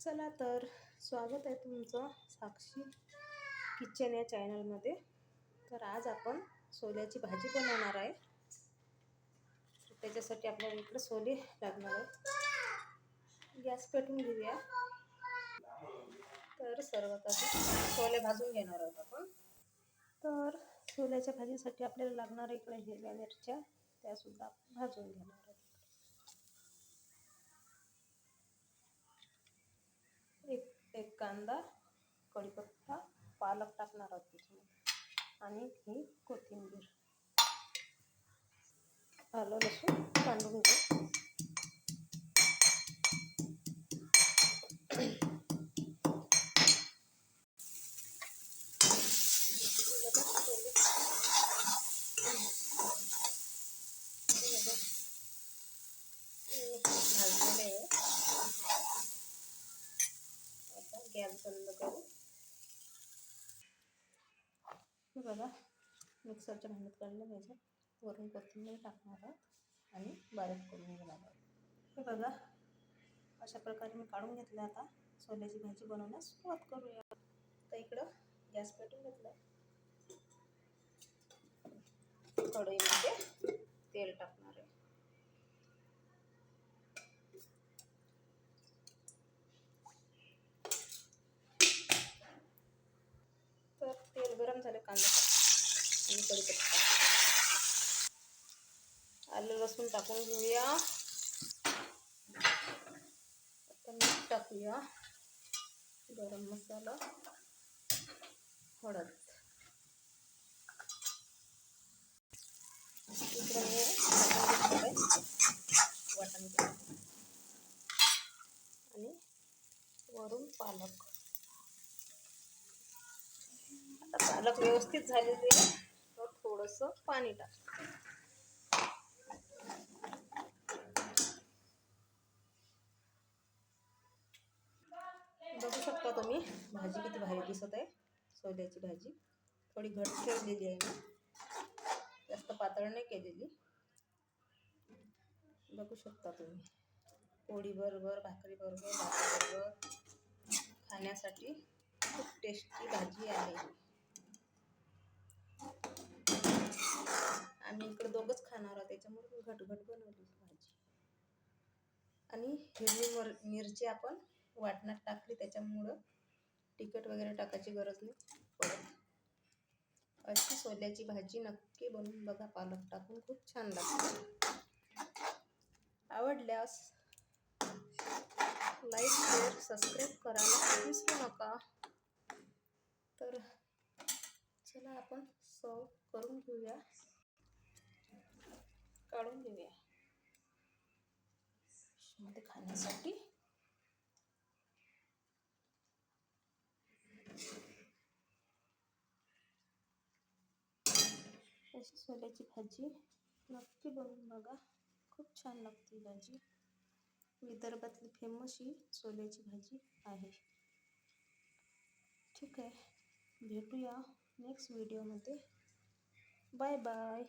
चला तर स्वागत आहे तुमचं साक्षी किचन या चॅनलमध्ये तर आज आपण सोल्याची भाजी बनवणार आहे. त्याच्यासाठी आपल्याला इकडे सोले लागणार आहेत गॅस पेटून घेऊया. तर सर्वात आधी सोले भाजून घेणार आहोत आपण. तर सोल्याच्या भाजीसाठी आपल्याला लागणार इकडे हिरव्या मिरच्या. त्यासुद्धा भाजून घेणार आहोत एक एक कांदा कढीपत्ता पालक टाकणार आहोत त्याच्यामध्ये. आणि ही कोथिंबीर. आलं लसूण कांडून घेऊ भाजलेले आहे आता गॅस बंद करू हे बघा मिक्सरच्या भांड्यात काढलं घ्यायचं वरून कोथिंबीर टाकणार आहोत आणि बारीक करून घेणार आहोत. हे बघा अशा प्रकारे मी काढून घेतलं आता. सोल्याची भाजी बनवण्यास सुरुवात करूया. तर इकडं गॅस पेटून घेतलं. कढईमध्ये तेल टाकणार आहे तर तेल गरम झालं कांदा आणि कढीपत्ता आलं लसूण टाकून घेऊया. आता मीठ टाकूया. गरम मसाला हळद. वाटण आणि वरून पालक आता पालक व्यवस्थित झालेली आहे. तर थोडंसं पाणी टाक बघू शकता तुम्ही भाजी किती भारी दिसत आहे. सोल्याची भाजी. थोडी घट ठेवलेली आहे मी. जास्त पातळ नाही केलेली. बघू शकता तुम्ही. पोळीबरोबर भाकरीबरोबर भाकरीबरोबर खाण्यासाठी खूप टेस्टी भाजी आहे. आम्ही इकडे दोघंच खाणार आहोत. त्याच्यामुळे घटघट बनवली भाजी. आणि हिरवी मर मिरची आपण वाटणात टाकली. त्याच्यामुळं तिखट वगैरे टाकायची गरज नाही पडत. अशी सोल्याची भाजी नक्की बनवून बघा. पालक टाकून खूप छान लागते. आवडल्यास लाईक शेअर सबस्क्राईब करायला विसरू नका. तर चला आपण सर्व करून घेऊया. काढून घेऊया. मध्ये खाण्यासाठी. अशी सोल्याची भाजी नक्की बनवून बघा. खूप छान लागते भाजी. विदर्भातली फेमस ही सोल्याची भाजी आहे. ठीक आहे. भेटूया. नेक्स्ट व्हिडिओमध्ये. Bye bye.